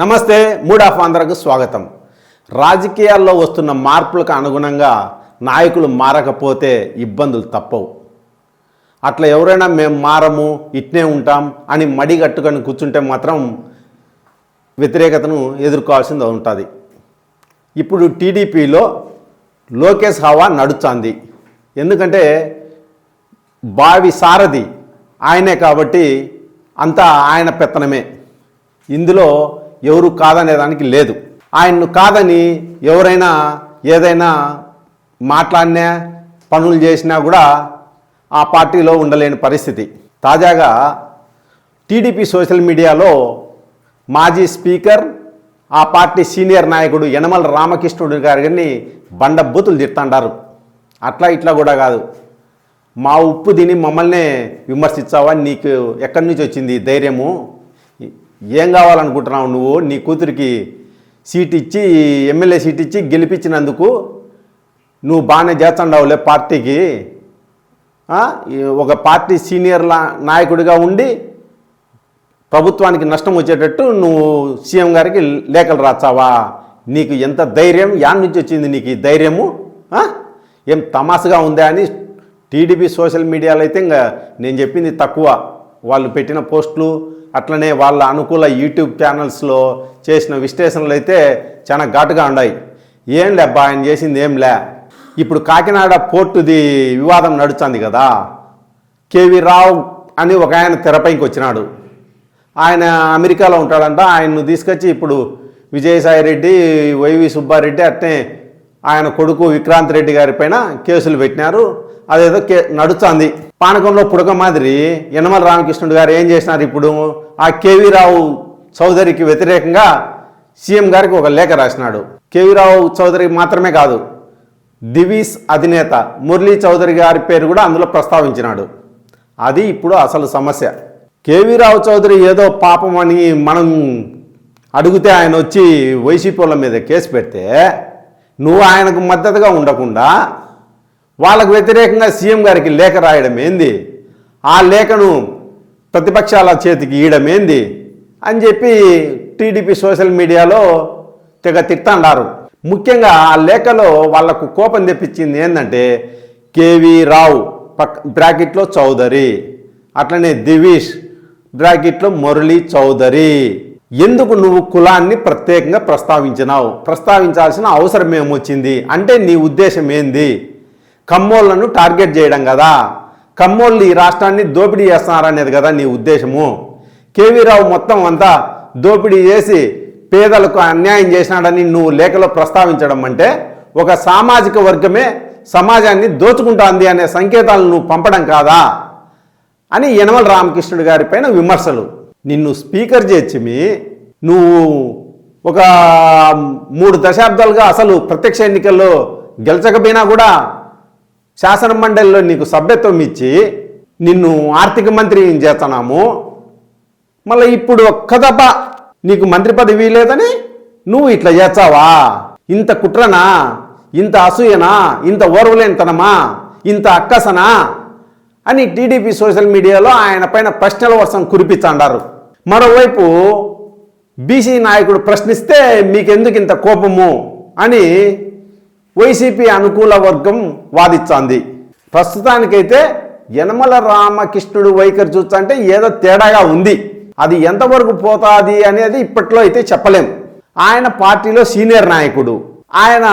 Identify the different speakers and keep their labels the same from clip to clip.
Speaker 1: నమస్తే mood of ఆంధ్రకు స్వాగతం. రాజకీయాల్లో వస్తున్న మార్పులకు అనుగుణంగా నాయకులు మారకపోతే ఇబ్బందులు తప్పవు. అట్లా ఎవరైనా మేము మారము ఇట్నే ఉంటాం అని మడి కట్టుకొని కూర్చుంటే మాత్రం వ్యతిరేకతను ఎదుర్కోవాల్సింది ఉంటుంది. ఇప్పుడు టీడీపీలో లోకేష్ హవా నడుస్తుంది ఎందుకంటే బావి సారథి ఆయనే కాబట్టి అంతా ఆయన పెత్తనమే. ఇందులో ఎవరు కాదనేదానికి లేదు. ఆయన్ను కాదని ఎవరైనా ఏదైనా మాట్లాడినా పనులు చేసినా కూడా ఆ పార్టీలో ఉండలేని పరిస్థితి. తాజాగా టీడీపీ సోషల్ మీడియాలో మాజీ స్పీకర్ ఆ పార్టీ సీనియర్ నాయకుడు యనమల రామకృష్ణుడు గారిని బండబూతులు తిట్టండారు అట్లా ఇట్లా కూడా కాదు. మా ఉప్పు తిని మమ్మల్నే విమర్శించావా? నీకు ఎక్కడి నుంచి వచ్చింది ధైర్యము? ఏం కావాలనుకుంటున్నావు నువ్వు? నీ కూతురికి సీట్ ఇచ్చి ఎమ్మెల్యే సీట్ ఇచ్చి గెలిపించినందుకు నువ్వు బాగానే చేస్తుండవులే పార్టీకి. ఒక పార్టీ సీనియర్ నాయకుడిగా ఉండి ప్రభుత్వానికి నష్టం వచ్చేటట్టు నువ్వు సీఎం గారికి లేఖలు రాచావా? నీకు ఎంత ధైర్యం? యాడ్ నుంచి వచ్చింది నీకు ఈ ధైర్యము? ఏం తమాషగా ఉందా అని టీడీపీ సోషల్ మీడియాలో అయితే ఇంకా నేను చెప్పింది తక్కువ. వాళ్ళు పెట్టిన పోస్టులు అట్లనే వాళ్ళ అనుకూల యూట్యూబ్ ఛానల్స్లో చేసిన విశ్లేషణలు అయితే చాలా ఘాటుగా ఉన్నాయి. ఏం లేబ్బా ఆయన చేసింది ఏం లే ఇప్పుడు కాకినాడ పోర్టుది వివాదం నడుస్తుంది కదా. కేవి రావు అని ఒక ఆయన తెరపైకి వచ్చినాడు. ఆయన అమెరికాలో ఉంటాడంట. ఆయన్ను తీసుకొచ్చి ఇప్పుడు విజయసాయి రెడ్డి వైవి సుబ్బారెడ్డి అట్నే ఆయన కొడుకు విక్రాంత్ రెడ్డి గారి పైన కేసులు పెట్టినారు. అదేదో కే నడుస్తుంది. పానకంలో పుడక మాదిరి యనమల రామకృష్ణుడు గారు ఏం చేసినారు ఇప్పుడు? ఆ కేవీ రావు చౌదరికి వ్యతిరేకంగా సీఎం గారికి ఒక లేఖ రాసినాడు. కేవీ రావు చౌదరికి మాత్రమే కాదు దివీస్ అధినేత మురళీ చౌదరి గారి పేరు కూడా అందులో ప్రస్తావించినాడు. అది ఇప్పుడు అసలు సమస్య. కేవీ రావు చౌదరి ఏదో పాపం అని మనం అడిగితే ఆయన వచ్చి వైసీపీ వాళ్ళ మీద కేసు పెడితే నువ్వు ఆయనకు మద్దతుగా ఉండకుండా వాళ్ళకు వ్యతిరేకంగా సీఎం గారికి లేఖ రాయడం ఏంది? ఆ లేఖను ప్రతిపక్షాల చేతికి ఇయడం ఏంది? అని చెప్పి టీడీపీ సోషల్ మీడియాలో తెగ తిట్టాండారు. ముఖ్యంగా ఆ లేఖలో వాళ్ళకు కోపం తెప్పించింది ఏంటంటే కేవీ రావు పక్ బ్రాకెట్లో చౌదరి అట్లనే దివీష్ బ్రాకెట్లో మురళీ చౌదరి. ఎందుకు నువ్వు కులాన్ని ప్రత్యేకంగా ప్రస్తావించినావు? ప్రస్తావించాల్సిన అవసరం ఏమొచ్చింది అంటే నీ ఉద్దేశం ఏంది? కమ్మోళ్ళను టార్గెట్ చేయడం కదా. కమ్మోళ్ళు ఈ రాష్ట్రాన్ని దోపిడీ చేస్తున్నారనేది కదా నీ ఉద్దేశము. కేవీ రావు మొత్తం అంతా దోపిడీ చేసి పేదలకు అన్యాయం చేసినాడని నువ్వు లేఖలో ప్రస్తావించడం అంటే ఒక సామాజిక వర్గమే సమాజాన్ని దోచుకుంటోంది అనే సంకేతాలను నువ్వు పంపడం కాదా? అని యనమల రామకృష్ణుడు గారి పైన విమర్శలు. నిన్ను స్పీకర్ చేర్చిమి నువ్వు ఒక మూడు దశాబ్దాలుగా అసలు ప్రత్యక్ష ఎన్నికల్లో గెలిచకపోయినా కూడా శాసన మండలిలో నీకు సభ్యత్వం ఇచ్చి నిన్ను ఆర్థిక మంత్రి చేస్తున్నాము. మళ్ళీ ఇప్పుడు ఒక్కదప నీకు మంత్రి పదవి లేదని నువ్వు ఇట్లా చేస్తావా? ఇంత కుట్రనా? ఇంత అసూయనా? ఇంత ఓర్వలేనితనమా? ఇంత అక్కసనా? అని టీడీపీ సోషల్ మీడియాలో ఆయన పైన ప్రశ్నల వర్షం కురిపించండారు మరోవైపు బీసీ నాయకుడు ప్రశ్నిస్తే మీకెందుకు ఇంత కోపము? అని వైసీపీ అనుకూల వర్గం వాదిస్తోంది ప్రస్తుతానికైతే యనమల రామకృష్ణుడు వైఖరి చూస్తుంటే ఏదో తేడాగా ఉంది. అది ఎంతవరకు పోతాది అనేది ఇప్పట్లో అయితే చెప్పలేం. ఆయన పార్టీలో సీనియర్ నాయకుడు. ఆయన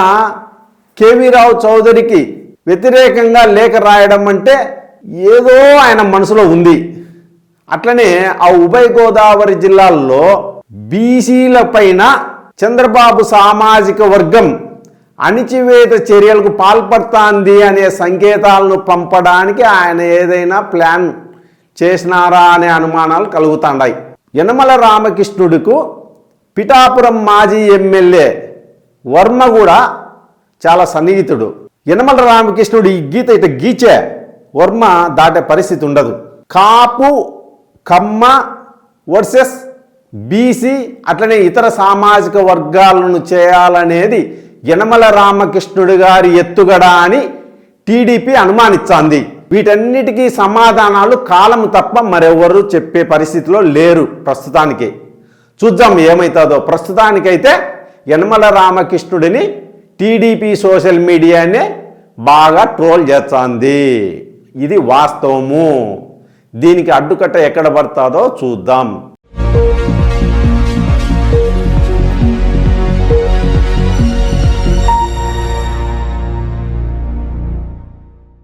Speaker 1: కేవీ రావు చౌదరికి వ్యతిరేకంగా లేఖ రాయడం అంటే ఏదో ఆయన మనసులో ఉంది. అట్లనే ఆ ఉభయ గోదావరి జిల్లాల్లో బీసీల పైన చంద్రబాబు సామాజిక వర్గం అణిచివేత చర్యలకు పాల్పడుతోంది అనే సంకేతాలను పంపడానికి ఆయన ఏదైనా ప్లాన్ చేసినారా అనే అనుమానాలు కలుగుతాండాయి. యనమల రామకృష్ణుడికు పిఠాపురం మాజీ ఎమ్మెల్యే వర్మ కూడా చాలా సన్నిహితుడు. యనమల రామకృష్ణుడు ఈ గీత ఇట గీచే వర్మ దాటే పరిస్థితి ఉండదు. కాపు కమ్మ వర్సెస్ బీసీ అట్లనే ఇతర సామాజిక వర్గాలను చేయాలనేది యనమల రామకృష్ణుడు గారి ఎత్తుగడ అని టీడీపీ అనుమానించాంది. వీటన్నిటికీ సమాధానాలు కాలం తప్ప మరెవరు చెప్పే పరిస్థితిలో లేరు ప్రస్తుతానికి. చూద్దాం ఏమవుతుందో ప్రస్తుతానికైతే యనమల రామకృష్ణుడిని టీడీపీ సోషల్ మీడియానే బాగా ట్రోల్ చేస్తుంది. ఇది వాస్తవము. దీనికి అడ్డుకట్ట ఎక్కడ పడుతుందో చూద్దాం.